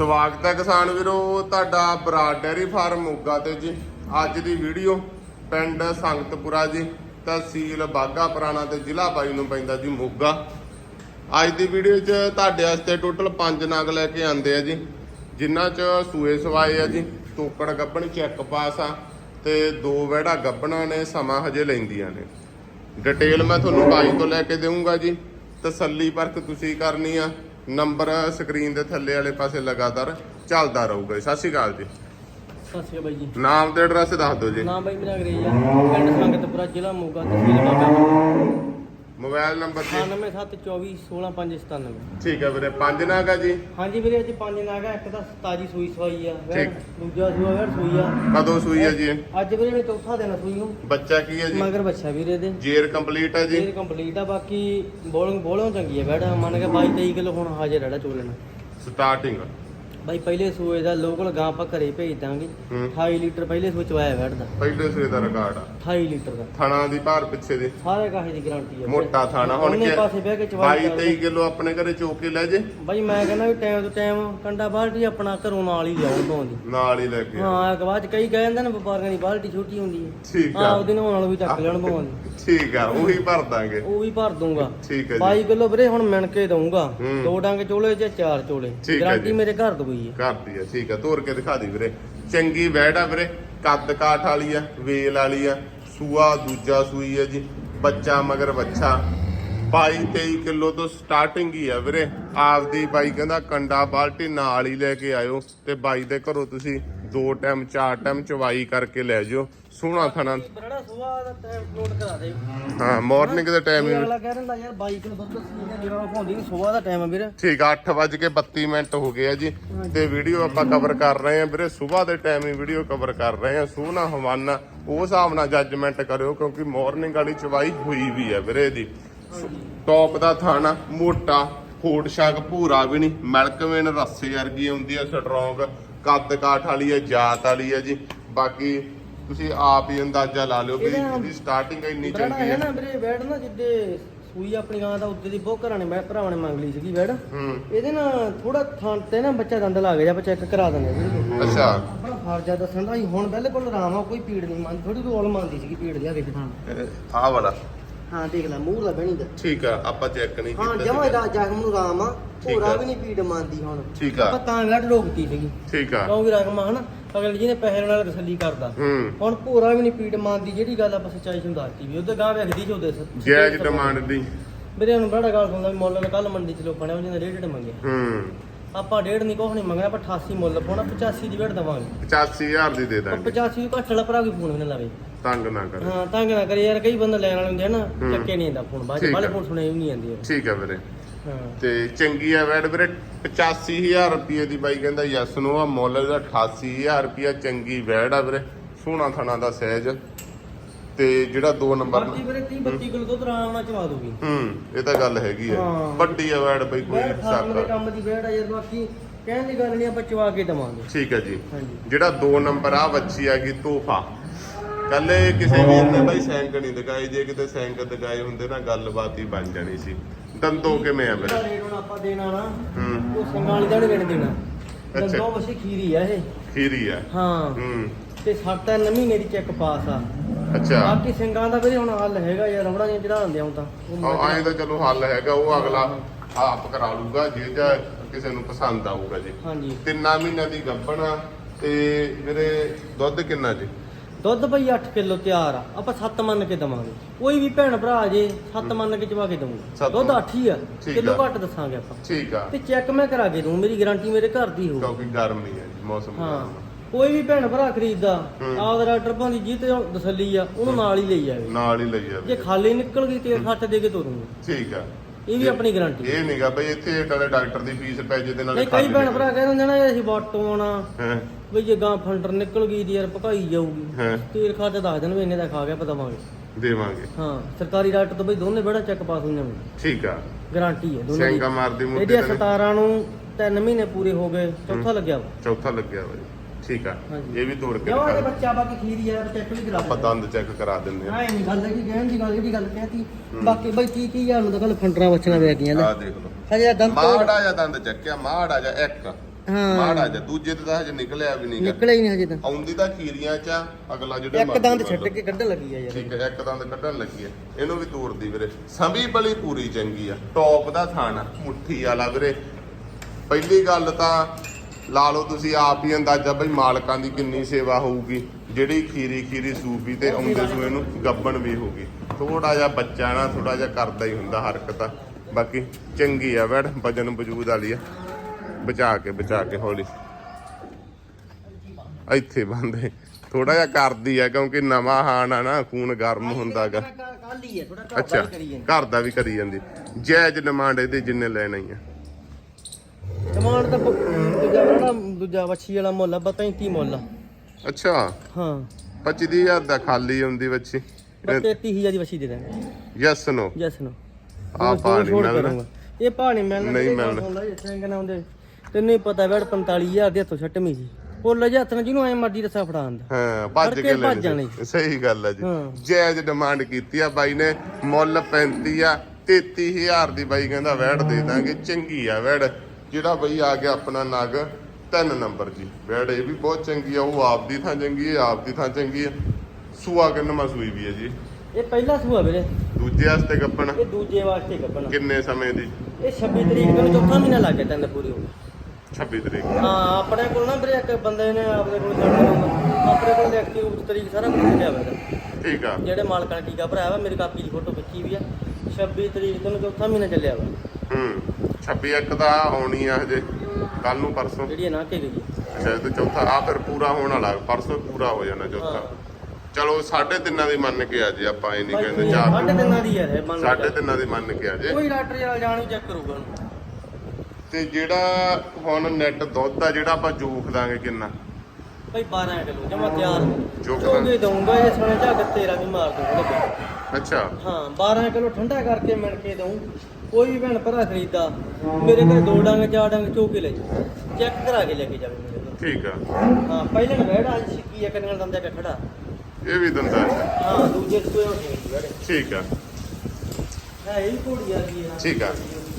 ਸਵਾਗਤ ਹੈ ਕਿਸਾਨ ਵੀਰੋ, ਤੁਹਾਡਾ ਬਰਾਡ ਡੈਰੀ ਫਾਰਮ ਮੋਗਾ ਤੇ ਜੀ। ਅੱਜ ਦੀ ਵੀਡੀਓ ਪਿੰਡ ਸੰਗਤਪੁਰਾ ਜੀ, ਤਹਿਸੀਲ ਬਾਗਾ ਪੁਰਾਣਾ ਤੇ ਜ਼ਿਲ੍ਹਾ ਬਾਈ ਨੂੰ ਪੈਂਦਾ ਜੀ ਮੋਗਾ। ਅੱਜ ਦੀ ਵੀਡੀਓ 'ਚ ਤੁਹਾਡੇ ਵਾਸਤੇ ਟੋਟਲ 5 ਨਗ ਲੈ ਕੇ ਆਂਦੇ ਆ ਜੀ, ਜਿਨ੍ਹਾਂ 'ਚ ਸੂਏ ਸਵਾਏ ਆ ਜੀ, ਤੋਕੜ ਗੱਬਣ ਚੈੱਕ ਪਾਸ ਆ ਤੇ ਦੋ ਵਹਿੜਾ ਗੱਬਣਾ ਨੇ, ਸਮਾਂ ਹਜੇ ਲੈਂਦੀਆਂ ਨੇ। ਡਿਟੇਲ ਮੈਂ ਤੁਹਾਨੂੰ ਬਾਈ ਤੋਂ ਲੈ ਕੇ ਦੇਵਾਂਗਾ ਜੀ, ਤਸੱਲੀ ਪਰਖ ਤੁਸੀਂ ਕਰਨੀ ਆ। ਨੰਬਰ ਸਕਰੀਨ ਦੇ ਥੱਲੇ ਵਾਲੇ ਪਾਸੇ ਲਗਾਤਾਰ ਚੱਲਦਾ ਰਹੂਗਾ ਜੀ। ਸਤਿ ਸ਼੍ਰੀ ਅਕਾਲ ਜੀ। ਸਤਿ ਸ਼੍ਰੀ ਅਕਾਲ ਬਾਈ ਜੀ। ਨਾਮ ਤੇ ਐਡਰੈਸ ਦੱਸ ਦਿਓ ਜੀ। ਨਾਮ ਬਾਈ ਮੇਰਾ ਅੰਗਰੇਜ਼ ਆ। ਪਿੰਡ ਸੰਗਤਪੁਰਾ ਜ਼ਿਲ੍ਹਾ ਮੋਗਾ ਤਹਿਸੀਲ ਬਾਗਾ ਮੋਬਾਈਲ ਨੰਬਰ ਜੀ? 9724216597 ਠੀਕ ਹੈ ਵੀਰੇ ਪੰਜ ਨਾਗ ਜੀ? ਹਾਂਜੀ ਵੀਰੇ ਅੱਜ ਪੰਜ ਨਾਗਾ ਇੱਕ ਤਾਂ ਤਾਜੀ ਸੂਈ ਸਵਾਈ ਆ ਠੀਕ। ਦੂਜਾ ਸੂਆ ਵੈੜ ਸੂਈ ਆ। ਕਦੋਂ ਸੂਈ ਹੈ ਜੀ? ਅੱਜ ਵੀਰੇ ਨੇ ਚੌਥਾ ਦਿਨ ਸੂਈ ਨੂੰ। ਬੱਚਾ ਕੀ ਹੈ ਜੀ? ਮਗਰ ਬੱਚਾ ਵੀਰੇ ਦੇ। ਜੇਰ ਕੰਪਲੀਟ ਹੈ ਜੀ? ਇਹ ਕੰਪਲੀਟ ਆ ਬਾਕੀ ਬੋਲਿੰਗ ਬੋਲੋਂ ਚੰਗੀ ਆ ਵੈੜ ਮੰਨ ਕੇ 22 23 ਕਿਲੋ ਹੁਣ ਹਾਜ਼ਰ ਰੜਾ ਚੋਲਣਾ। ਸਟਾਰਟਿੰਗ ਬਾਈ ਪਹਿਲੇ ਸੂਏ ਦਾ ਲੋਕਲ ਗਾਂ ਆਪਾਂ ਘਰੇ ਭੇਜ ਦਾਂਗੇ। ਹੂੰ। 28 ਲੀਟਰ ਪਹਿਲੇ ਸੂਏ ਚਵਾਇਆ ਵੈੜ ਦਾ ਪਹਿਲੇ ਸੂਏ ਦਾ ਰਿਕਾਰਡ ਆ। 28 ਲੀਟਰ ਦਾ। ਥਣਾ ਦੀ ਭਾਰ ਪਿੱਛੇ ਦੀ। ਸਾਰੇ ਕਾਹੇ ਦੀ ਗਾਰੰਟੀ ਆ। ਵੀਰੇ। ਮੋਟਾ ਥਾਣਾ ਹੁਣ ਉਹਨੇ ਕਿ ਪਾਸੇ ਬਹਿ ਕੇ ਚਵਾਈ 22 ਕਰਦੇ। 23 ਕਿਲੋ ਆਪਣੇ ਘਰੇ ਚੋਕ ਕੇ ਲੈ ਜੇ। ਬਾਈ ਮੈਂ ਕਹਿੰਦਾ ਵੀ ਟਾਈਮ ਤੋਂ ਟਾਈਮ ਕੰਡਾ ਬਾਲਟੀ ਆਪਣਾ ਘਰੋਂ ਨਾਲ ਹੀ ਲਿਆਉਣ ਤੋਂ ਦੀ। ਨਾਲ ਹੀ ਲੈ ਕੇ ਆ। ਹਾਂ 'ਚ ਕਈ ਕਹਿ ਜਾਂਦੇ ਨੇ ਵਪਾਰੀਆਂ ਦੀ ਬਾਲਟੀ ਛੋਟੀ ਹੁੰਦੀ ਹੈ। ਠੀਕ ਹਾਂ ਆ। ਉਹਦੇ ਨਾਲ ਨਾਲੋਂ ਵੀ ਚੱਕ ਲੈਣ ਭਾਵਾਂ ਦੀ। ਠੀਕ ਆ ਉਹੀ ਭਰ ਦਾਂਗੇ। ਉਹ ਵੀ ਭਰ ਦੂੰਗਾ ਠੀਕ ਹੈ ਜੀ। 22 ਕਿਲੋ ਵੀਰੇ ਹੁਣ ਮਿਣ ਕੇ ਦਊਂਗਾ। ਹੂੰ। ਦੋ ਡੰਗ ਚੋਲੇ ਚ ਚਾਰ ਚੋਲੇ। ਠੀਕ ਹੈ ਗਾਰੰਟੀ ਜੀ। ਮੇਰੇ ਘਰ ਤੋਂ ਹੋਈ ਹੈ ਕਰਦੀ ਆ, ਠੀਕ ਹੈ ਤੋਰ ਕੇ ਦਿਖਾ ਦੀ ਵੀਰੇ। ਚੰਗੀ ਵੈੜ ਆ ਵੀਰੇ। ਕੱਦ ਕਾਠ ਵਾਲੀ ਆ, ਵੇਲ ਵਾਲੀ ਆ। ਸੂਆ ਦੂਜਾ ਸੂਈ ਹੈ ਜੀ। ਬੱਚਾ ਮਗਰ ਬੱਚਾ। 22 23 ਕਿਲੋ ਤੋਂ ਸਟਾਰਟਿੰਗ ਹੀ ਆ ਵੀਰੇ। ਆਪਦੀ ਬਾਈ ਕਹਿੰਦਾ ਕੰਡਾ ਬਾਲਟੀ ਨਾਲ ਹੀ ਲੈ ਕੇ ਆਇਓ ਤੇ ਬਾਈ ਦੇ ਘਰੋਂ ਤੁਸੀਂ ਦੋ ਟਾਈਮ ਚਾਰ ਟਾਈਮ ਚਵਾਈ ਕਰਕੇ ਲੈ ਜਿਓ। ਸੋਹਣਾ ਬੜਾ ਸੁਆ ਦਾ ਟਾਈਮ ਨੋਟ ਕਰਾ ਦੇ। ਹਾਂ ਮਾਰਨਿੰਗ ਦੇ ਟਾਈਮ ਇਹ ਅਗਲਾ ਕਹਿ ਦਿੰਦਾ ਯਾਰ 22 ਕਿਲੋ ਦੁੱਧ ਸੀ ਜਿਹੜਾ ਖਾਉਂਦੀ ਨਹੀਂ ਸੁਆ ਦਾ ਟਾਈਮ ਹੈ ਵੀਰੇ। ਠੀਕ ਆ 8:32 ਮਿੰਟ ਹੋ ਗਏ ਆ ਜੀ ਤੇ ਵੀਡੀਓ ਆਪਾਂ ਕਵਰ ਕਰ ਰਹੇ ਆ ਵੀਰੇ। ਸਵੇਰ ਦੇ ਟਾਈਮ ਹੀ ਵੀਡੀਓ ਕਵਰ ਕਰ ਰਹੇ ਆ। ਸੋਹਣਾ ਹਵਾਨਾ ਉਸ ਹਿਸਾਬ ਨਾਲ ਜੱਜਮੈਂਟ ਕਰਿਓ ਕਿਉਂਕਿ ਮਾਰਨਿੰਗ ਵਾਲੀ ਚਵਾਈ ਹੋਈ ਵੀ ਹੈ ਵੀਰੇ ਦੀ ਟੌਪ ਦਾ ਥਾਣਾ ਮੋਟਾ ਫੋਟ ਸ਼ਾਕ ਭੂਰਾ ਵੀ ਨਹੀਂ। ਮਿਲਕ ਵੇਨ ਰੱਸੇ ਵਰਗੀ ਹੁੰਦੀ ਹੈ ਸਟਰੋਂਗ ਕੱਦ ਕਾਠ ਵਾਲੀ ਹੈ ਜਾਤ ਵਾਲੀ ਹੈ ਜੀ। ਬਾਕੀ ਤੁਸੀਂ ਆਪ ਹੀ ਅੰਦਾਜ਼ਾ ਲਾ ਲਿਓ ਵੀ ਇਹਦਾ- ਇਹਦੀ ਸਟਾਰਟਿੰਗ ਇੰਨੀ ਬੜਾ ਚੰਗੀ ਹੈ ਹੈ। ਨਾ ਵੀਰੇ ਬੈਡ ਨਾ ਜਿੱਦੇ ਸੂਈ ਆਪਣੀ ਗਾਂ ਦਾ ਉੱਤੇ ਦੀ ਬਹੁਤ ਘਰਾਂ ਨੇ ਮੈਂ ਭਰਾਵਾਂ ਨੇ ਮੰਗ ਲਈ ਸੀਗੀ ਬੈਡ ਹੂੰ। ਇਹਦੇ ਨਾਲ ਥੋੜਾ ਥਾਂ ਤੇ ਨਾ ਬੱਚਾ ਦੰਦ ਲੱਗ ਜਾ ਬੱਚਾ ਇੱਕ ਕਰਾ ਦਿੰਦੇ ਵੀਰੇ। ਅੱਛਾ। ਆਪਣਾ ਫਰਜ਼ਾ ਦੱਸਣ ਦਾ ਸੀ ਹੁਣ ਬਿਲਕੁਲ ਆਰਾਮ ਆ ਕੋਈ ਪੀੜ ਨਹੀਂ ਮੰਨਦੀ ਥੋੜੀ ਰੋਲ ਮੰਨਦੀ ਸੀਗੀ ਪੀੜ ਲਿਆ ਵੇਖ। ਥਾਂ ਆਹ ਵਾਲਾ। ਹਾਂ ਦੇਖ ਲੈ ਮੂੰਹ ਦਾ ਬਣੀ ਦਾ ਠੀਕ ਆ ਆਪਾਂ ਚੈੱਕ ਨਹੀਂ ਹਾਂ ਕੀਤਾ ਜਮਾ ਸੀਗਾ। ਦਾ ਜਖਮ ਨੂੰ ਆਰਾਮ ਆ ਠੀਕ ਹੋਰਾ ਆ। ਵੀ ਨਹੀਂ ਪੀੜ ਮੰਨਦੀ ਹੁਣ। ਠੀਕ ਆ। ਆਪਾਂ ਤਾਂ ਗੱਡ ਰੋਕਤੀ ਸੀਗੀ। ਠੀਕ ਆ। ਕਿਉਂਕਿ ਰਕਮ ਆ ਹਨਾ? ਅਗਲੇ ਜਿਹਨੇ ਪੈਸੇ ਨਾਲ ਤਸੱਲੀ ਕਰਦਾ। ਹੂੰ। ਹੁਣ ਭੋਰਾ ਵੀ ਨਹੀਂ ਪੀੜ ਮੰਨਦੀ ਜਿਹੜੀ ਗੱਲ ਆਪਾਂ ਸੱਚਾਈ ਸਮਝਾਤੀ ਵੀ ਉਹਦੇ ਗਾਂ ਵੇਖਦੀ ਚ ਉਹਦੇ ਜਾਇਜ਼ ਡਿਮਾਂਡ ਦੀ। ਵੀਰੇ ਹੁਣ ਬੜਾ ਗੱਲ ਸੁਣਦਾ ਵੀ ਮੁੱਲ ਕੱਲ ਮੰਡੀ ਚ ਲੋਕਾਂ ਨੇ ਉਹਨੇ ਰੇਟ ਰੇਟ ਮੰਗੇ ਹੂੰ। ਆਪਾਂ ਡੇਢ ਨਹੀਂ ਕੁਛ ਨਹੀਂ ਮੰਗਣਾ ਆਪਾਂ 88 ਮੁੱਲ ਪਾਉਣਾ 85 ਦੀ ਵੇਟ ਦਵਾਂਗੇ। 85000 ਦੀ ਦੇ ਦਾਂਗੇ। 85 ਤੋਂ ਘੱਟ ਵਾਲਾ ਭਰਾ ਕੋਈ ਫੋਨ ਵੀ ਨਾ ਲਾਵੇ। ਤੰਗ ਨਾ ਕਰ। ਹਾਂ ਤੰਗ ਨਾ ਕਰੀ ਯਾਰ ਕਈ ਬੰਦੇ ਲੈਣ ਵਾਲੇ ਹੁੰਦੇ ਆ ਨਾ। ਚੱਕੇ ਨਹੀਂ ਜਾਂਦਾ ਫੋਨ ਬਾਅਦ ਚ ਬਾਲੇ। ਫੋਨ ਸੁਣੇ ਵੀ ਨਹੀਂ ਜਾਂਦੇ ਠੀਕ ਆ ਵੀਰੇ। ਤੇ ਚੰਗੀ ਆ ਵੈਡ ਵੀਰੇ 85000 ਰੁਪਏ ਦੀ ਬਾਈ ਕਹਿੰਦਾ ਯੈਸ ਨੂੰ ਆ ਮੁੱਲ ਦਾ 88000 ਰੁਪਏ ਚੰਗੀ ਵੈਡ ਆ ਵੀਰੇ ਸੋਹਣਾ ਥਣਾ ਦਾ ਸਹਿਜ। ਤੇ ਜਿਹੜਾ 2 ਨੰਬਰ ਬਾਕੀ ਵੀਰੇ 30 32 ਕਿਲੋ ਦੁੱਧ ਆਰਾਮ ਨਾਲ ਚਵਾ ਦੂਗੀ ਹੂੰ ਇਹ ਤਾਂ ਗੱਲ ਹੈਗੀ ਆ। ਹਾਂ। ਵੱਡੀ ਆ ਵੈਡ ਬਈ ਕੋਈ ਦੇ ਹਿਸਾਬ ਕੰਮ ਦੀ ਆ ਯਾਰ ਬਾਕੀ ਕਹਿਣ ਦੀ ਗੱਲ ਨਹੀਂ ਆਪਾਂ ਚਵਾ ਕੇ ਦਵਾਂਗੇ। ਠੀਕ ਹੈ ਜੀ। ਜਿਹੜਾ 2 ਨੰਬਰ ਆ ਬੱਚੀ ਆ ਗਈ ਤੋਹਫਾ। ਕੱਲੇ ਕਿਸੇ ਵੀਰ ਨੇ ਬਾਈ ਸੈਂਕ ਨਹੀਂ ਦਿਖਾਏ ਜੇ ਕਿਤੇ ਸੈਂਕ ਦਿਖਾਏ ਹੁੰਦੇ ਨਾ ਗੱਲਬਾਤ ਹੀ ਬਣ ਜਾਣੀ ਸੀ। ਦੰਦੋ ਕਿਵੇਂ ਆ ਜਿਹੜਾ ਵੀਰੇ ਰੇਟ ਹੁਣ ਆਪਾਂ ਦੇਣਾ ਨਾ ਹੂੰ। ਉਹ ਸਿੰਘਾਂ ਵਾਲੀ ਦਾ ਨੀ ਰੇਟ ਦੇਣਾ। ਅੱਛਾ। ਦੋ ਵਸੇ ਖੀਰੀ ਆ ਇਹ। ਖੀਰੀ ਆ। ਹਾਂ। ਹੂੰ। ਤੇ ਸੱਤ ਮਹੀਨੇ ਦੀ ਚੈੱਕ ਪਾਸ ਆ। ਅੱਛਾ। ਬਾਕੀ ਸਿੰਘਾਂ ਦਾ ਵੀਰੇ ਹੁਣ ਹੱਲ ਹੈਗਾ ਯਾਰ ਰਬੜਾਂ ਦੀਆਂ ਚੜਾ ਦਿੰਦੇ ਹੁਣ ਤਾਂ। ਉਹ ਆ ਐਂ ਤਾਂ ਚਲੋ ਹੱਲ ਹੈਗਾ ਉਹ ਅਗਲਾ ਆਪ ਕਰਾ ਲੂਗਾ ਜੇ ਜਾਂ ਕਿਸੇ ਨੂੰ ਪਸੰਦ ਆਊਗਾ ਜੀ। ਹਾਂਜੀ। ਤਿੰਨਾਂ ਮਹੀਨਿਆਂ ਦੀ ਗੱਭਣਾ ਤੇ ਵੀਰੇ ਦੁੱਧ ਕਿੰਨਾ ਜੀ? ਦੁੱਧ ਬਈ 8 ਕਿਲੋ ਤਿਆਰ ਆ ਆਪਾਂ 7 ਮੰਨ ਕੇ ਦਵਾਂਗੇ। ਕੋਈ ਵੀ ਭੈਣ ਭਰਾ ਜੇ 7 ਮੰਨ ਕੇ ਚਵਾ ਕੇ ਦਵਾਂਗੇ ਸੱਤ ਦੁੱਧ 8 ਹੀ ਆ ਠੀਕ ਕਿਲੋ ਆ। ਘੱਟ ਦੱਸਾਂਗੇ ਆਪਾਂ। ਠੀਕ ਆ। ਤੇ ਚੈੱਕ ਮੈਂ ਕਰਾ ਕੇ ਦੂੰ ਮੇਰੀ ਗਾਰੰਟੀ ਮੇਰੇ ਘਰ ਦੀ ਹੋਊ ਕਿਉਂਕਿ ਗਰਮੀ ਹੈ ਜੀ ਮੌਸਮ ਹਾਂ। ਗਰਮ। ਕੋਈ ਵੀ ਭੈਣ ਭਰਾ ਖਰੀਦਦਾ ਹੂੰ। ਆਪਦਾ ਭਾਂ ਦੀ ਜਿੱਤੇ ਤਸੱਲੀ ਆ ਉਹਨੂੰ ਨਾਲ ਹੀ ਲਈ ਜਾਵੇ। ਨਾਲ ਹੀ ਲਈ ਜੇ ਜਾਵੇ ਖਾਲੀ ਨਿਕਲ ਗਈ ਤੇ ਖੱਟ ਦੇ ਕੇ ਤੋਰੂਗੇ। ਠੀਕ ਆ। ਇਹ ਵੀ ਆਪਣੀ ਗਾਰੰਟੀ ਇਹ ਨਹੀਂਗਾ ਬਈ ਇੱਥੇ ਏਡਾ ਡਾਕਟਰ ਦੀ ਫੀਸ ਪੈ ਜੇ ਤੇ ਨਾਲੇ ਨਹੀਂ ਕਈ ਭੈਣ ਭਰਾ ਕਹਿੰਦੇ ਹੁੰਦੇ ਨਾ ਅਸੀਂ ਬਾਟੋਂ ਆਉਣਾ। ਹਾਂ। ਵੀ ਜੇ ਗਾਂ ਫੰਡਰ ਨਿਕਲ ਗਈ ਤੇ ਯਾਰ ਭਕਾਈ ਜਾਊਗੀ। ਹਾਂ। ਤੇਲ ਖਾ ਤੇ ਦੱਸ ਦੇਣ ਵੀ ਇੰਨੇ ਦਾ ਖਾ ਗਿਆ ਪਤਾਵਾਂਗੇ ਦੇਵਾਂਗੇ। ਹਾਂ ਸਰਕਾਰੀ ਡਾਕਟਰ ਤੋਂ ਬਈ ਦੋਨੇ ਬੜਾ ਚੈੱਕ ਪਾਸ ਹੋਈਆਂ ਨੇ। ਠੀਕ ਆ। ਗਾਰੰਟੀ ਹੈ ਦੋਨਾਂ ਦੀ। ਸਿੰਘਾ ਮਾਰਦੀ ਮੁੱਦੇ ਇਹਦੀਆਂ ਤੇ 17 ਨੂੰ 3 ਮਹੀਨੇ ਪੂਰੇ ਹੋ ਗਏ ਚੌਥਾ ਲੱਗਿਆ ਵਾ। ਚੌਥਾ ਲੱਗਿਆ ਵਾ ਜੀ। ਠੀਕ ਆ। ਇਹ ਵੀ ਤੋੜ ਕੇ ਦਿਖਾ। ਬੱਚਾ ਬਾਕੀ ਖੀਰੀ ਯਾਰ ਚੈੱਕ ਵੀ ਕਰਾ ਆਪਾਂ ਦੰਦ ਚੈੱਕ ਕਰਾ ਦਿੰਦੇ ਆ। ਹਾਂ ਇਹ ਨਹੀਂ ਗੱਲ ਹੈ ਕਿ ਕਹਿਣ ਦੀ ਗੱਲ ਜਿਹੜੀ ਗੱਲ ਕਹਿਤੀ। ਬਾਕੀ ਬਈ 30 30000 ਨੂੰ ਤਾਂ ਕੱਲ ਫੰਡਰਾਂ ਬੱਚੀਆਂ ਵੇ ਗਈਆਂ ਆ ਨੇ। ਦੇਖ ਲਓ। ਹਜੇ ਦੰਦ ਤੋੜ- ਮਾੜਾ ਜਾਂ ਦੰਦ ਚੱਕਿਆ ਮਾੜਾ ਜਾਂ ਇੱਕ। ਹਾਂ। ਮਾੜਾ ਜਿਹਾ ਦੂਜੇ ਤੇ ਤਾਂ ਹਜੇ ਨਿਕਲਿਆ ਵੀ ਨਹੀਂਗਾ ਨਿਕਲਿਆ ਹੀ ਨਹੀਂ ਹਜੇ ਤਾਂ। ਆਉਂਦੀ ਤਾਂ ਖੀਰੀਆਂ ਚ ਆ, ਅਗਲਾ ਜਿਹੜਾ ਇੱਕ ਦੰਦ ਛੱਡ ਕੇ ਕੱਢਣ ਲੱਗੀ ਆ ਯਾਰ। ਠੀਕ ਹੈ ਇੱਕ ਦੰਦ ਕੱਢਣ ਲੱਗੀ ਹੈ ਇਹਨੂੰ ਵੀ ਤੋੜਦੀ ਵੀਰੇ। ਸੰਭੀ ਬਲੀ ਪੂਰੀ ਚੰਗੀ ਆ। ਟੌਪ ਦਾ ਥਾਣ ਆ ਮੁੱਠੀ ਵਾਲਾ ਵੀਰੇ। ਪਹਿਲੀ ਗੱਲ ਤਾਂ ਲਾ ਲਓ ਤੁਸੀਂ ਆਪ ਹੀ ਅੰਦਾਜ਼ਾ ਬਈ ਮਾਲਕਾਂ ਦੀ ਕਿੰਨੀ ਸੇਵਾ ਹੋਊਗੀ ਜਿਹੜੀ ਖੀਰੀ ਖੀਰੀ ਸੂਪੀ ਤੇ ਆਉਂਦੇ ਸੂਏ ਨੂੰ ਗੱਬਣ ਵੀ ਹੋਊਗੀ। ਥੋੜਾ ਜਿਹਾ ਬੱਚਾ ਨਾ ਥੋੜਾ ਜਿਹਾ ਕਰਦਾ ਹੀ ਹੁੰਦਾ ਹਰਕਤ। ਬਾਕੀ ਚੰਗੀ ਆ ਵੈੜ ਵਜਨ ਵਜੂਦ ਵਾਲੀ ਆ। ਬਚਾ ਕੇ ਬਚਾ ਕੇ ਹੌਲੀ। ਇੱਥੇ ਬੰਦੇ ਥੋੜਾ ਜਿਹਾ ਕਰਦੀ ਆ ਕਿਉਂਕਿ ਨਵਾਂ ਹਾਣ ਆ ਨਾ ਖੂਨ ਗਰਮ ਹੁੰਦਾਗਾ। ਕੱਲ ਹੀ ਹੈ ਥੋੜਾ ਅੱਛਾ ਘਰ ਦਾ ਵੀ ਕਰੀ ਜਾਂਦੀ। ਜਾਇਜ਼ ਡਿਮਾਂਡ ਇਹਦੇ ਜਿੰਨੇ ਲੈਣਾ ਹੀ ਆ। ਟਮਾਟਰ ਤਾਂ ਦੂਜਾ ਵਾਲਾ ਨਾ ਦੂਜਾ ਵੱਛੀ ਵਾਲਾ ਮੁੱਲ ਆ 35 ਮੁੱਲ ਆ। ਅੱਛਾ। ਹਾਂ। 25000 ਦਾ ਖਾਲੀ ਆਉਂਦੀ ਬੱਚੀ 33000 ਦੀ ਵੱਛੀ ਦੇ ਦਾਂਗੇ। Yes no. Yes no. ਆ ਪਾਣੀ ਮਿਲਣਾ। ਇਹ ਪਾਣੀ ਮਿਲਣਾ ਨਹੀਂ ਇਹ ਗੱਲ ਮਿਲਣਾ। ਸੁਣ ਲੈ, ਇੱਥੇ ਕਹਿੰਦਾ ਹੁੰਦੇ। ਤੈਨੂੰ ਹੀ ਪਤਾ ਵੜ 45000 ਦੇ ਹੱਥੋਂ ਛੱਟਵੀਂ ਸੀ ਉਹ ਲੈ ਹੱਥ ਨਾਲ ਜਿਹਨੂੰ ਐ ਮਰਜ਼ੀ ਰਸਾ ਫੜਾਉਣ ਦਾ ਹਾਂ ਭੱਜ ਫੜ ਕੇ ਕੇ ਲੈ ਭੱਜ ਜਾਣੀ। ਸਹੀ ਗੱਲ ਹੈ ਜੀ। ਹਾਂ। ਜਾਇਜ਼ ਡਿਮਾਂਡ ਕੀਤੀ ਆ ਬਾਈ ਨੇ। ਮੁੱਲ 35 ਆ 33000 ਦੀ ਬਾਈ ਕਹਿੰਦਾ ਵੈੜ ਦੇ ਦਾਂਗੇ। ਚੰਗੀ ਆ ਵੈੜ ਜਿਹੜਾ ਬਈ ਆ ਗਿਆ ਆਪਣਾ ਨਗ ਤਿੰਨ ਨੰਬਰ ਜੀ। ਵੈੜ ਇਹ ਵੀ ਬਹੁਤ ਚੰਗੀ ਆ ਉਹ ਆਪ ਦੀ ਥਾਂ ਚੰਗੀ ਹੈ ਆਪ ਦੀ ਥਾਂ ਚੰਗੀ ਆ। ਸੂਆ ਕਿੰਨਾ ਸੂਈ ਵੀ ਹੈ ਜੀ। ਇਹ ਪਹਿਲਾ ਸੂਆ ਵੀਰੇ। ਦੂਜੇ ਵਾਸਤੇ ਗੱਪਣ। ਇਹ ਦੂਜੇ ਵਾਸਤੇ ਕੱਪਣਾ ਕਿੰਨੇ ਸਮੇਂ ਦੀ? ਇਹ 26 ਤਰੀਕ ਨੂੰ ਚੌਥਾ ਮਹੀਨਾ ਲੱਗ ਗਿਆ ਤੈਨੂੰ ਪੂਰੀ ਹੋ 26 ਤਰੀਕ। ਹਾਂ ਆਪਣੇ ਕੋਲ ਨਾ ਵੀਰੇ ਇੱਕ ਬੰਦੇ ਨੇ ਆਪਣੇ ਕੋਲ ਜਾਣਾ ਆਪਣੇ ਕੋਲ ਉਪ ਤਰੀਕ ਸਾਰਾ ਕੁਝ ਲਿਆ ਹੋਇਆ ਠੀਕ ਆ। ਜਿਹੜੇ ਮਾਲਕਾਂ ਨੇ ਟੀਕਾ ਭਰਾਇਆ ਵਾ ਮੇਰੀ ਕਾਪੀ ਦੀ ਫੋਟੋ ਖਿੱਚੀ ਵੀ ਆ। 26 ਤਰੀਕ ਤੋਂ ਚੌਥਾ ਮਹੀਨਾ ਚੱਲਿਆ ਵਾ। ਹੂੰ। 26 ਇੱਕ ਤਾਂ ਆਉਣੀ ਆ ਹਜੇ ਕੱਲ ਨੂੰ ਪਰਸੋਂ। ਜਿਹੜੀ ਨਾ ਕੇ ਗਈ। ਅੱਛਾ ਤੇ ਚੌਥਾ ਆ ਫਿਰ ਪੂਰਾ ਹੋਣ ਵਾਲਾ ਪਰਸੋਂ ਪੂਰਾ ਹੋ ਜਾਣਾ ਚੌਥਾ। ਚਲੋ ਸਾਢੇ ਤਿੰਨਾਂ ਦੀ ਮੰਨ ਕੇ ਆ ਜੀ ਆਪਾਂ ਇਹ ਨਹੀਂ ਕਹਿੰਦੇ ਚਾਰ ਦਿਨਾਂ। ਦੀ ਯਾਰ ਮੰਨ ਸਾਢੇ ਤਿੰਨਾਂ ਦੀ ਮੰਨ ਕੇ ਆ ਜੇ। ਕੋਈ ਡਾਕਟਰ ਵਾਲਾ ਜਾਣ ਚੈੱਕ ਕਰੂਗਾ। ਤੇ ਜਿਹੜਾ ਹੁਣ ਨੈਟ ਦੁੱਧ ਆ ਜਿਹੜਾ ਆਪਾਂ ਜੋਖ ਦਾਂਗੇ ਕਿੰਨਾ? ਭਾਈ 12 ਕਿਲੋ ਜਮਾ ਤਿਆਰ। ਕੇ ਦਊਂਗਾ ਇਹ ਸੁਣੇ ਜਾ ਕੇ ਤੇਰਾ ਵੀ ਮਾਰ ਦੂੰਗਾ ਅੱਛਾ। ਹਾਂ 12 ਕਿਲੋ ਠੰਡਾ ਕਰਕੇ ਮਿਲ ਕੇ ਦਊਂ। ਕੋਈ ਵੀ ਭੈਣ ਭਰਾ ਖਰੀਦਾ ਮੇਰੇ ਘਰੇ ਦੋ ਡੰਗ ਚਾਰ ਡੰਗ ਚੋ ਕੇ ਲੈ ਜਾ ਚੈੱਕ ਕਰਾ ਕੇ ਲੈ ਕੇ ਜਾਵੇ ਮੇਰੇ ਕੋਲ। ਠੀਕ ਆ। ਹਾਂ ਪਹਿਲਾਂ ਅੱਜ ਸਿੱਕੀ ਇੱਕ ਨਾਲ ਦੰਦਾ ਕੇ ਖੜਾ। ਇਹ ਵੀ ਦੰਦਾ ਹੈ। ਹਾਂ ਦੂਜੇ ਸੂਏ ਹੋ ਜਿਹੜੇ ਠੀਕ ਆ। ਹੈ ਇਹ ਘੋੜੀ ਆ। ਗਈ ਠੀਕ ਆ।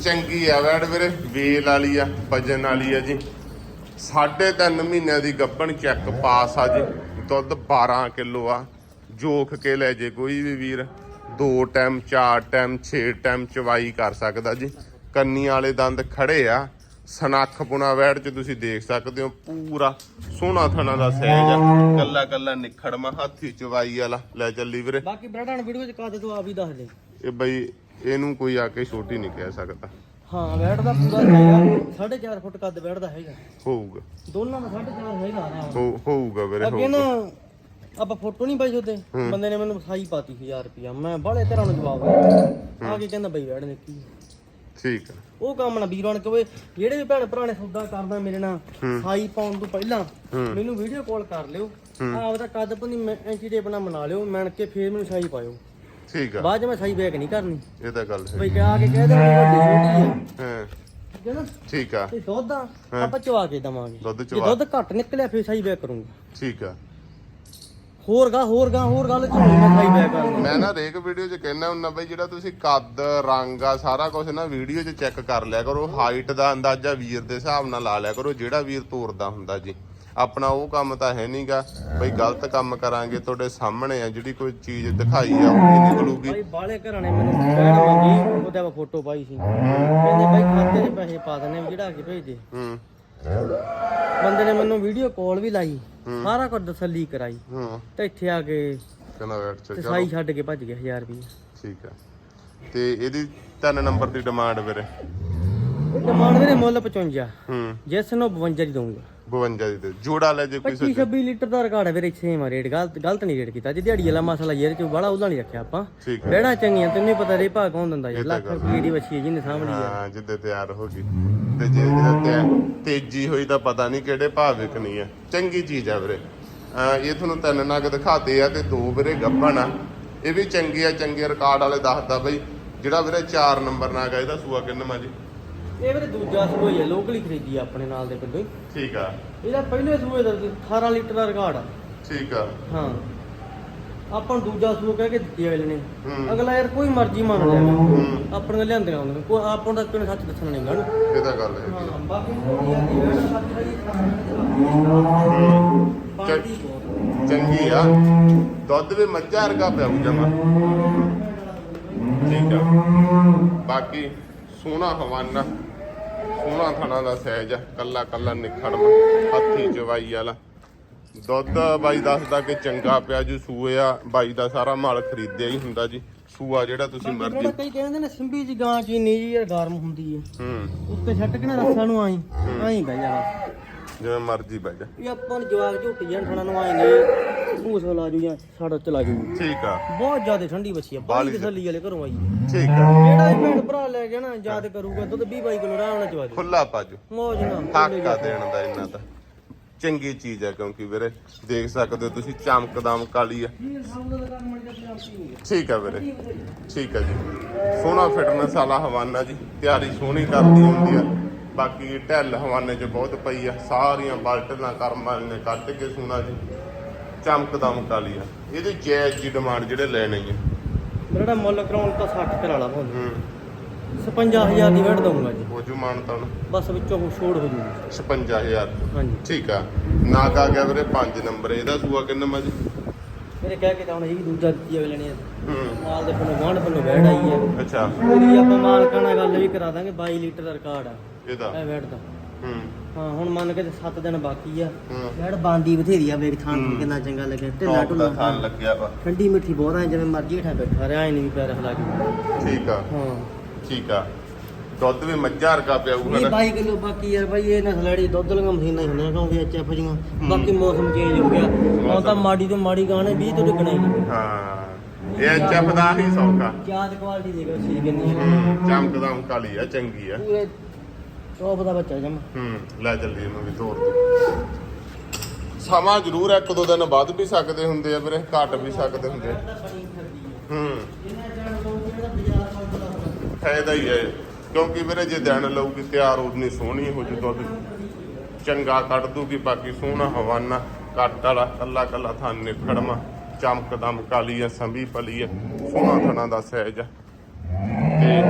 ਚੰਗੀ ਆ ਵੈੜ ਵੀਰੇ ਵੇਲ ਵਾਲੀ ਆ ਵਜਨ ਵਾਲੀ ਆ ਜੀ। ਸਾਢੇ ਤਿੰਨ ਮਹੀਨਿਆਂ ਦੀ ਗੱਭਣ ਚੈੱਕ ਪਾਸ ਆ ਜੀ। ਦੁੱਧ 12 ਕਿਲੋ ਆ। ਜੋਖ ਕੇ ਲੈ ਜੇ ਕੋਈ ਵੀ ਵੀਰ। ਦੋ ਟਾਈਮ ਚਾਰ ਟਾਈਮ 6 ਟਾਈਮ ਚਵਾਈ ਕਰ ਸਕਦਾ ਜੀ। ਕੰਨੀ ਵਾਲੇ ਦੰਦ ਖੜੇ ਆ। ਸਨੱਖ ਪੁਣਾ ਵੈੜ ਚ ਤੁਸੀਂ ਦੇਖ ਸਕਦੇ ਹੋ ਪੂਰਾ ਸੋਹਣਾ ਥਣਾ ਦਾ ਸਹਿਜ ਆ। ਕੱਲਾ ਕੱਲਾ ਨਿਖੜਮਾ ਹਾਥੀ ਚਵਾਈ ਵਾਲਾ। ਲੈ ਚੱਲੀ ਵੀਰੇ। ਬਾਕੀ ਬ੍ਰਡਾਂ ਨੂੰ ਵੀਡੀਓ ਚ ਕਾ ਦੇ ਤੂੰ ਆਪ ਹੀ ਦੱਸ ਦੇ। ਇਹ ਬਈ ਇਹਨੂੰ ਕੋਈ ਆ ਕੇ ਛੋਟੀ ਨਹੀਂ ਕਹਿ ਸਕਦਾ। ਹਾਂ ਦਾ ਪੂਰਾ ਹੈਗਾ 4.5 ਫੁੱਟ ਕੱਦ ਦਾ ਹੈਗਾ। ਹੋਊਗਾ। ਦੋਨਾਂ ਦਾ 4.5 ਹੈਗਾ ਹੋ- ਹੋਊਗਾ ਵੀਰੇ ਅੱਗੇ ਨਾ ਆਪਾਂ ਫੋਟੋ ਨਹੀਂ ਪਾਈ ਉਹਦੇ। ਬੰਦੇ ਨੇ ਮੈਨੂੰ ਵਸਾਈ ਪਾਤੀ 1000 ਰੁਪਿਆ ਮੈਂ ਬਾਹਲੇ ਤਰ੍ਹਾਂ ਨੂੰ ਜਵਾਬ ਦਿੱਤਾ। ਆ ਕੇ ਕਹਿੰਦਾ ਬਈ ਬੈਠ ਨੇ ਕੀ ਠੀਕ ਆ। ਉਹ ਕੰਮ ਨਾ ਵੀਰਾਂ ਨੇ ਕਹੇ ਜਿਹੜੇ ਵੀ ਭੈਣ ਭਰਾ ਨੇ ਸੌਦਾ ਕਰਦਾ ਮੇਰੇ ਨਾਲ ਸਾਈ ਪਾਉਣ ਤੋਂ ਪਹਿਲਾਂ ਮੈਨੂੰ ਵੀਡੀਓ ਕਾਲ ਕਰ ਲਿਓ। ਆਪਦਾ ਕੱਦ ਪੰਨੀ ਐਂਟੀ ਟੇਪ ਨਾਲ ਬਣਾ ਲਿਓ ਮਿਣ ਕੇ ਫੇਰ ਮੈਨੂੰ ਸਾਈ ਪਾਇਓ। ਠੀਕ ਆ। ਬਾਅਦ ਮੈਂ ਸਾਈ ਬੈਕ ਨਹੀਂ ਕਰਨੀ। ਇਹ ਤਾਂ ਗੱਲ ਹੈ ਬਈ ਕਹ ਕੇ ਕਹਿ ਦੇਣੀ ਵੱਡੀ ਛੋਟੀ ਹੈ ਹਾਂ। ਠੀਕ ਆ ਤੇ ਦੁੱਧ ਆ ਆਪਾਂ ਚਵਾ ਕੇ ਦਵਾਂਗੇ। ਦੁੱਧ ਜੇ ਦੁੱਧ ਘੱਟ ਨਿਕਲਿਆ ਫੇਰ ਸਾਈ ਬੈਕ ਕਰੂੰਗਾ। ਠੀਕ ਆ। ਹੋਰ ਗਾ ਹੋਰ ਗਾ ਹੋਰ ਗੱਲ ਚ ਹੋਈ ਮੈਂ ਸਾਈ ਬੈਕ ਕਰਨਾ ਮੈਂ ਨਾ ਹਰੇਕ ਵੀਡੀਓ 'ਚ ਕਹਿਣਾ ਹੁੰਦਾ ਬਈ ਜਿਹੜਾ ਤੁਸੀਂ ਕੱਦ ਰੰਗ ਆ ਸਾਰਾ ਕੁਝ ਨਾ ਵੀਡੀਓ 'ਚ ਚੈੱਕ ਕਰ ਲਿਆ ਕਰੋ। ਹਾਈਟ ਦਾ ਅੰਦਾਜ਼ਾ ਵੀਰ ਦੇ ਹਿਸਾਬ ਨਾਲ ਲਾ ਲਿਆ ਕਰੋ ਜਿਹੜਾ ਵੀਰ ਤੋਰਦਾ ਹੁੰਦਾ ਜੀ। ਆਪਣਾ ਉਹ ਕੰਮ ਤਾਂ ਹੈ ਨਹੀਂਗਾ ਬਈ ਗਲਤ ਕੰਮ ਕਰਾਂਗੇ ਤੁਹਾਡੇ ਸਾਹਮਣੇ ਆ ਜਿਹੜੀ ਕੋਈ ਚੀਜ਼ ਦਿਖਾਈ ਆ ਉਹ ਨਿਕਲੂਗੀ ਭਾਈ ਬਾਲੇ ਘਰਾਂ ਨੇ ਮੈਨੂੰ ਕਹਿਣ ਮੰਗੀ ਉਹਦੇ ਫੋਟੋ ਪਾਈ ਸੀ। ਕਹਿੰਦੇ ਭਾਈ ਖਾਤੇ 'ਚ ਪੈਸੇ ਪਾ ਦਨੇ ਜਿਹੜਾ ਕਿ ਭੇਜ ਦੇ। ਹੂੰ। ਬੰਦੇ ਨੇ ਮੈਨੂੰ ਵੀਡੀਓ ਕਾਲ ਵੀ ਲਾਈ ਸਾਰਾ ਕੁਝ ਤਸੱਲੀ ਕਰਾਈ। ਹੂੰ। ਤੇ ਇੱਥੇ ਆ ਕੇ ਕਹਿੰਦਾ ਵੇਟ ਤੇ ਚਲੋ। ਸਾਈ ਛੱਡ ਕੇ ਭੱਜ ਗਿਆ 1000 ਰੁਪਏ ਠੀਕ ਆ। ਤੇ ਇਹਦੀ ਤਿੰਨ ਨੰਬਰ ਦੀ ਡਿਮਾਂਡ ਵੀਰੇ। ਇਹ ਡਿਮਾਂਡ ਮੇਰੇ ਮੁੱਲ 55 ਹੂੰ। ਜਿਸ ਨੂੰ 52 ਦੀ ਦਊਂਗਾ। 52 ਦੀ ਤੇ ਜੋੜਾ ਲੈ ਜੇ ਕੋਈ 25 26 ਲੀਟਰ ਦਾ ਰਿਕਾਰਡ ਹੈ ਵੀਰੇ ਸੇਮ ਰੇਟ ਗਲਤ ਗਲਤ ਨਹੀਂ ਰੇਟ ਕੀਤਾ। ਜੇ ਦਿਹਾੜੀ ਵਾਲਾ ਮਸਲਾ ਯਾਰ ਚ ਬੜਾ ਉਹਦਾ ਨਹੀਂ ਰੱਖਿਆ ਆਪਾਂ। ਠੀਕ ਹੈ ਬਹਿਣਾ ਚੰਗੀਆਂ ਤੈਨੂੰ ਨੀ ਪਤਾ ਰੇ ਭਾਅ ਕੌਣ ਦਿੰਦਾ ਯਾਰ। ਇਹ ਤਾਂ ਲੱਖ ਰੁਪਏ ਦੀ ਵੱਛੀ ਹੈ ਜਿਹਨੇ ਸਾਹਮਣੀ ਆ। ਹਾਂ ਜਿੱਦੇ ਤਿਆਰ ਹੋ ਗਈ। ਤੇ ਜੇ ਜਿਹਦਾ ਤੇ ਤੇਜ਼ੀ ਹੋਈ ਤਾਂ ਪਤਾ ਨਹੀਂ ਕਿਹੜੇ ਭਾਅ ਵਿਕਣੀ ਆ। ਚੰਗੀ ਚੀਜ਼ ਆ ਵੀਰੇ। ਅਹ ਇਹ ਤੁਹਾਨੂੰ ਤਿੰਨ ਨਗ ਦਿਖਾਤੇ ਆ ਤੇ ਦੋ ਵੀਰੇ ਗੱਭਣ ਆ। ਇਹ ਵੀ ਚੰਗੇ ਆ ਚੰਗੇ ਰਿਕਾਰਡ ਵਾਲੇ ਦੱਸਦਾ ਬਈ। ਜਿਹੜਾ ਵੀਰੇ 4 ਨੰਬਰ ਨਗ ਆ ਇਹਦਾ ਸੂਆ ਕਿੰਨਾ ਜੀ ਇਹ ਵੀਰੇ ਦੂਜਾ ਸੂਆ ਹੀ ਹੈ ਲੋਕਲ ਹੀ ਖਰੀਦੀ ਆ ਆਪਣੇ ਨਾਲ ਦੇ ਪਿੰਡੋਂ ਹੀ। ਠੀਕ ਆ। ਇਹਦਾ ਪਹਿਲੇ ਸੂਏ ਦਾ 18 ਲੀਟਰ ਦਾ ਰਿਕਾਰਡ ਆ। ਠੀਕ ਆ। ਹਾਂ। ਆਪਾਂ ਨੂੰ ਦੂਜਾ ਸੂਕ ਕਹਿ ਕੇ ਦਿੱਤੀ ਅਗਲੇ ਨੇ। ਹੂੰ। ਅਗਲਾ ਯਾਰ ਕੋਈ ਮਰਜ਼ੀ ਮੰਨ ਹੂੰ। ਆਪਣੇ ਨੂੰ ਲਿਆਂਦੇ ਆਉਂਦੇ ਕੋਈ ਆਪਾਂ ਨੂੰ ਤਾਂ ਸੱਚ ਦੱਸਣਾ ਨਹੀਂ ਗਣ ਇਹ ਤਾਂ ਗੱਲ ਹੈ। ਬਾਕੀ ਸੱਚ ਬਹੁਤ ਚੰਗੀ ਆ। ਦੁੱਧ ਵੀ ਮੱਝਾਂ ਵਰਗਾ ਪਿਆਉ ਜਮਾ। ਠੀਕ ਆ। ਬਾਕੀ ਸੋਹਣਾ ਹਵਾਨਾ। ਸੋਹਣਾ ਥਣਾ ਦਾ ਸਹਿਜ ਆ ਕੱਲਾ ਕੱਲਾ ਨਿਖੜਨਾ ਹੱਥੀ ਚਵਾਈ ਵਾਲਾ। ਦੁੱਧ ਬਾਈ ਦੱਸਦਾ ਕਿ ਚੰਗਾ ਪਿਆ ਜੀ ਸੂਏ ਆ ਬਾਈ ਦਾ ਸਾਰਾ ਮਾਲ ਖਰੀਦਿਆ ਹੀ ਹੁੰਦਾ ਜੀ। ਸੂਆ ਜਿਹੜਾ ਤੁਸੀਂ ਮਰਜ਼ੀ ਜਿਹੜਾ ਕਈ ਕਹਿੰਦੇ ਨੇ ਸਿੰਬੀ ਜੀ ਗਾਂ ਚ ਨਹੀਂ ਜੀ ਗਰਮ ਹੁੰਦੀ ਹੈ। ਹੂੰ। ਉੱਤੇ ਛੱਟ ਕੇ ਨਾ ਰੱਸਾਂ ਨੂੰ ਆਈ। ਆਈ ਬਹਿ ਜਾ ਬਸ ਜਿਵੇਂ ਮਰਜ਼ੀ ਬਹਿ ਜਾ। ਇਹ ਆਪਾਂ ਨੂੰ ਜਵਾਗ ਝੁੱਟ ਜਾਣ ਥਣਾ ਨੂੰ ਆਏ ਨੇ ਭੂਸ ਲਾ ਜੂ ਜਾਂ ਸਾਡਾ ਚਲਾ ਜੂ। ਠੀਕ ਆ। ਬਹੁਤ ਜ਼ਿਆਦਾ ਠੰਡੀ ਬੱਚੀ ਆ ਬਾਲੀ ਤਸੱਲੀ ਵਾਲੇ ਘਰੋਂ ਆਈ ਹੈ। ਠੀਕ ਆ। ਜਿਹੜਾ ਇਹ ਭੈਣ ਭਰਾ ਲੈ ਗਿਆ ਨਾ ਯਾਦ ਕਰੂਗਾ ਦੁੱਧ 20 22 ਕਿਲੋ ਆਰਾਮ ਨਾਲ ਚਵਾ ਦੇ ਖੁੱਲਾ ਪਾਜੂ ਮੌਜ ਨਾ ਹੱਕ ਆ ਦੇਣ ਦਾ ਇਹਨਾਂ ਦਾ। ਚੰਗੀ ਚੀਜ਼ ਹੈ ਕਿਉਂਕਿ ਵੀਰੇ ਦੇਖ ਸਕਦੇ ਹੋ ਤੁਸੀਂ ਚਮਕਦਮ ਕਾਲੀ ਆ। ਠੀਕ ਆ ਵੀਰੇ। ਠੀਕ ਆ ਜੀ। ਸੋਹਣਾ ਫਿਟਨੈਸ ਵਾਲਾ ਹਵਾਨਾ ਜੀ। ਤਿਆਰੀ ਸੋਹਣੀ ਕਰਦੀ ਹੁੰਦੀ ਆ। ਬਾਕੀ ਢਿੱਲ ਹਵਾਨੇ 'ਚ ਬਹੁਤ ਪਈ ਆ ਸਾਰੀਆਂ ਬਲਟਲਾਂ ਕਰਮ ਨੇ ਕੱਢ ਕੇ ਸੋਹਣਾ ਜੀ। ਚਮਕਦਮ ਕਾਲੀ ਆ। ਇਹਦੀ ਜਾਇਜ਼ ਜੀ ਡਿਮਾਂਡ ਜਿਹੜੇ ਲੈਣੇ ਜੀ। ਮੇਰਾ ਮੁੱਲ ਕਰਾਉਣ ਤਾਂ 60 ਕਰਾ ਲਾ ਹੁਣ ਹੂੰ। 55000 ਦੀ ਵੇਟ ਦਊਂਗਾ ਜੀ। ਹੋ ਜੂ ਮਾਨ ਤਾਂ ਬਸ ਵਿੱਚੋਂ ਛੋੜ ਹੋ ਜੂਗੀ। 56000 ਹਾਂਜੀ। ਠੀਕ ਆ। ਨਾਗ ਆ ਗਿਆ ਵੀਰੇ 5 ਨੰਬਰ। ਇਹਦਾ ਸੂਆ ਕਿੰਨਾ ਮਾ ਜੀ ਮੇਰੇ ਕਹਿ ਕੇ ਤਾਂ ਹੁਣ ਇਹ ਵੀ ਦੂਜਾ ਦਿੱਤੀ ਅਗਲੇ ਨੇ ਹੂੰ। ਮਾਲ ਦੇ ਕੋਲੋਂ ਗਾਂਢ ਕੋਲੋਂ ਵੈੜ ਆਈ ਹੈ ਅੱਛਾ। ਉਹਦੀ ਆਪਾਂ ਮਾਲਕਾਂ ਨਾਲ ਗੱਲ ਵੀ ਕਰਾ ਦਾਂਗੇ 22 ਲੀਟਰ ਦਾ ਰਿਕਾਰਡ ਆ। ਇਹਦਾ ਇਹ ਵੈੜ ਦਾ ਹੂੰ। ਹਾਂ ਹੁਣ ਮੰਨ ਕੇ 7 ਦਿਨ ਬਾਕੀ ਆ। ਹੂੰ। ਵੈੜ ਬਾਂਦੀ ਬਥੇਰੀ ਆ ਵੇਖ ਥਾਂ ਹੂੰ। ਕਿੰਨਾ ਚੰਗਾ ਲੱਗਿਆ ਢਿੱਲਾ ਟੌਪ ਦਾ ਢੁੱਲਾ ਥਾਨ ਲੱਗਿਆ ਵਾ। ਠੰਡੀ ਮਿੱਠੀ ਬਹੁਤ ਆ ਜਿਵੇਂ ਮਰਜ਼ੀ ਹੇਠਾਂ ਬੈਠਾ ਰਿਹਾ ਐ ਨਹੀਂ ਵੀ ਪੈਰ ਹਿਲਾ ਕੇ। ਠੀਕ ਆ। ਹਾਂ। ਠੀਕ ਆ। ਦੁੱਧ ਵੀ ਮੱਝਾਂ ਵਰਗਾ ਪਿਆਊਗਾ ਇਹ ਨਾ। 22 ਕਿਲੋ ਬਾਕੀ ਯਾਰ ਬਾਈ ਇਹ ਨਸਲੜੀ ਦੁੱਧ ਲੰਗਾ ਮਸ਼ੀਨਾਂ ਹੀ ਹੁੰਦੀਆਂ ਕਿਉਂਕਿ ਐਚਐਫ ਜੀਆਂ। ਬਾਕੀ ਮੌਸਮ ਚੇਂਜ ਹੋ ਗਿਆ। ਹੁਣ ਤਾਂ ਮਾੜੀ ਤੋਂ ਮਾੜੀ ਗਾਣੇ 20 ਤੋਂ ਡਿੱਗਣਾ ਹੀ ਨਹੀਂ। ਹਾਂ। ਇਹ ਐਚਐਫ ਦਾ ਹੀ ਸੌਕਾ। ਯਾਦ ਕੁਆਲਿਟੀ ਦੇਖੋ ਚੀਜ਼ ਕਿੰਨੀ ਹੈ। ਹੂੰ ਚਮਕਦਮ ਕਾਲੀ ਆ ਚੰਗੀ ਆ। ਪੂਰੇ ਟੌਪ ਦਾ ਬੱਚਾ ਜਮਾ। ਹੂੰ, ਲੈ ਚੱਲੀਏ ਮੈਂ ਵੀ ਤੋੜ ਦੇ ਸਮਾਂ ਜ਼ਰੂਰ ਇੱਕ ਦੋ ਦਿਨ ਵੱਧ ਵੀ ਸਕਦੇ ਹੁੰਦੇ ਆ ਵੀਰੇ, ਘੱਟ ਵੀ ਸਕਦੇ ਹੁੰਦੇ ਹੂੰ। ਫਾਇਦਾ ਹੀ ਹੈ ਕਿਉਂਕਿ ਵੀਰੇ ਜੇ ਦਿਨ ਲਊਗੀ, ਤਿਆਰ ਉਨੀ ਸੋਹਣੀ ਹੋ ਜੂ ਦੁੱਧ। ਚੰਗਾ ਕੱਢ ਦੂਗੀ ਬਾਕੀ ਸੋਹਣਾ ਹਵਾਨਾ ਕੱਟ ਵਾਲਾ, ਕੱਲਾ ਕੱਲਾ ਥਾਨ ਨਿਖੜਮਾ, ਚਮਕਦਮ ਕਾਲੀ ਆ, ਸੰਭੀ ਪਲੀ ਆ, ਸੋਹਣਾ ਥਣਾ ਦਾ ਸਹਿਜ ਆ। ਤੇ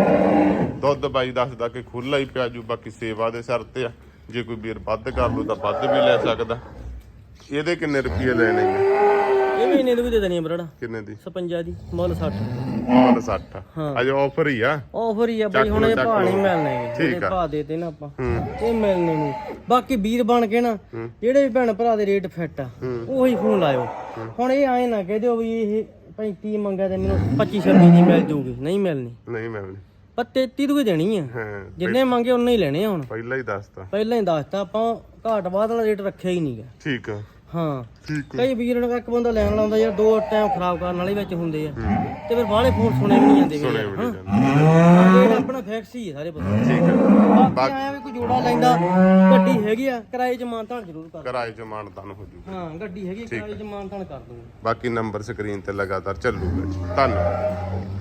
ਦੁੱਧ ਬਾਈ ਦੱਸਦਾ ਕਿ ਖੁੱਲਾ ਹੀ ਪਿਆ ਜੂ ਬਾਕੀ ਸੇਵਾ ਦੇ ਸਿਰ ਤੇ ਆ। ਜੇ ਕੋਈ ਵੀਰ ਵੱਧ ਕਰ ਲੂ ਤਾਂ ਵੱਧ ਵੀ ਲੈ ਸਕਦਾ। ਇਹਦੇ ਕਿੰਨੇ ਰੁਪਏ ਲੈਣੇ ਨੇ? ਇਹ ਮਹੀਨੇ ਦੀ ਵੀ ਦੇ ਦੇਣੀ ਆ ਬਰੜਾ। ਕਿੰਨੇ ਦੀ? 56 ਦੀ ਮੁੱਲ 60 ਮੁੱਲ 60 ਹਾਂ। ਅਜੇ ਆਫਰ ਹੀ ਆ। ਆਫਰ ਹੀ ਆ ਚੱਕ ਬਈ ਹੁਣ ਲਓ, ਇਹ ਚੱਕ ਭਾਅ ਨਹੀਂ ਲਓ। ਮਿਲਣੇ। ਠੀਕ ਜਿਹੜੇ ਆ। ਭਾਅ ਦੇਤੇ ਨਾ ਆਪਾਂ। ਇਹ ਮਿਲਣੇ ਨਹੀਂ। ਬਾਕੀ ਵੀਰ ਬਣ ਕੇ ਨਾ। ਜਿਹੜੇ ਵੀ ਭੈਣ ਭਰਾ ਦੇ ਰੇਟ ਫਿੱਟ ਆ। ਉਹੀ ਫੋਨ ਲਾਇਓ। ਹੁਣ ਇਹ ਆਏ ਨਾ ਕਹਿ ਦਿਓ ਵੀ ਇਹ 35 ਮੰਗਿਆ ਤੇ ਮੈਨੂੰ 25 26 ਦੀ ਮਿਲ ਜੂਗੀ। ਨਹੀਂ ਮਿਲਣੀ। ਨਹੀਂ ਮਿਲਣੀ। ਪਰ 33 ਦੀ ਵੀ ਦੇਣੀ ਆ। ਹਾਂ ਜਿੰਨੇ ਮੰਗੇ ਉਨੇ ਹੀ ਲੈਣੇ ਆ ਹੁਣ। ਪਹਿਲਾਂ ਹੀ ਦੱਸਤਾ। ਪਹਿਲਾਂ ਹੀ ਦੱਸਤਾ ਆਪਾਂ ਘਾਟ ਬਾਅਦ ਵਾਲਾ ਰੇਟ ਰੱਖਿਆ ਹੀ ਨਹੀਂਗਾ ਠੀਕ ਆ। ਹਾਂ। ਠੀਕ ਕਈ ਵੀਰ ਨੂੰ ਇੱਕ ਬੰਦਾ ਲੈਣ ਲਾਉਂਦਾ ਯਾਰ ਦੋ ਟਾਈਮ ਖਰਾਬ ਕਰਨ ਵਾਲੇ ਵਿੱਚ ਹੁੰਦੇ ਆ। ਹੂੰ ਤੇ ਫਿਰ ਬਾਹਲੇ ਫੋਨ ਸੁਣੇ ਵੀ ਨਹੀਂ ਜਾਂਦੇ ਸੁਣੇ ਵੀਰ, ਵੀ ਹਾਂ। ਨਹੀਂ ਆਪਣਾ ਫਿਕਸ ਹੀ ਹੈ ਸਾਰੇ ਪਾਸੇ ਠੀਕ ਆ ਬਾਕੀ ਆਇਆ ਵੀ ਕੋਈ ਜੋੜਾ ਲੈਂਦਾ ਗੱਡੀ ਹੈਗੀ ਆ ਕਿਰਾਏ 'ਚ ਮਾਨਤਾਨ ਜ਼ਰੂਰ ਕਰ। ਕਿਰਾਏ ਚ ਮਾਨਦਾਨ ਹੋ ਜੂ ਹਾਂ ਗੱਡੀ ਹੈਗੀ ਕਿਰਾਏ 'ਚ ਮਾਨਤਾਨ ਕਰ ਦੂੰਗਾ। ਬਾਕੀ ਨੰਬਰ ਸਕਰੀਨ ਤੇ ਲਗਾਤਾਰ ਚੱਲੂਗਾ ਧੰਨਵਾਦ।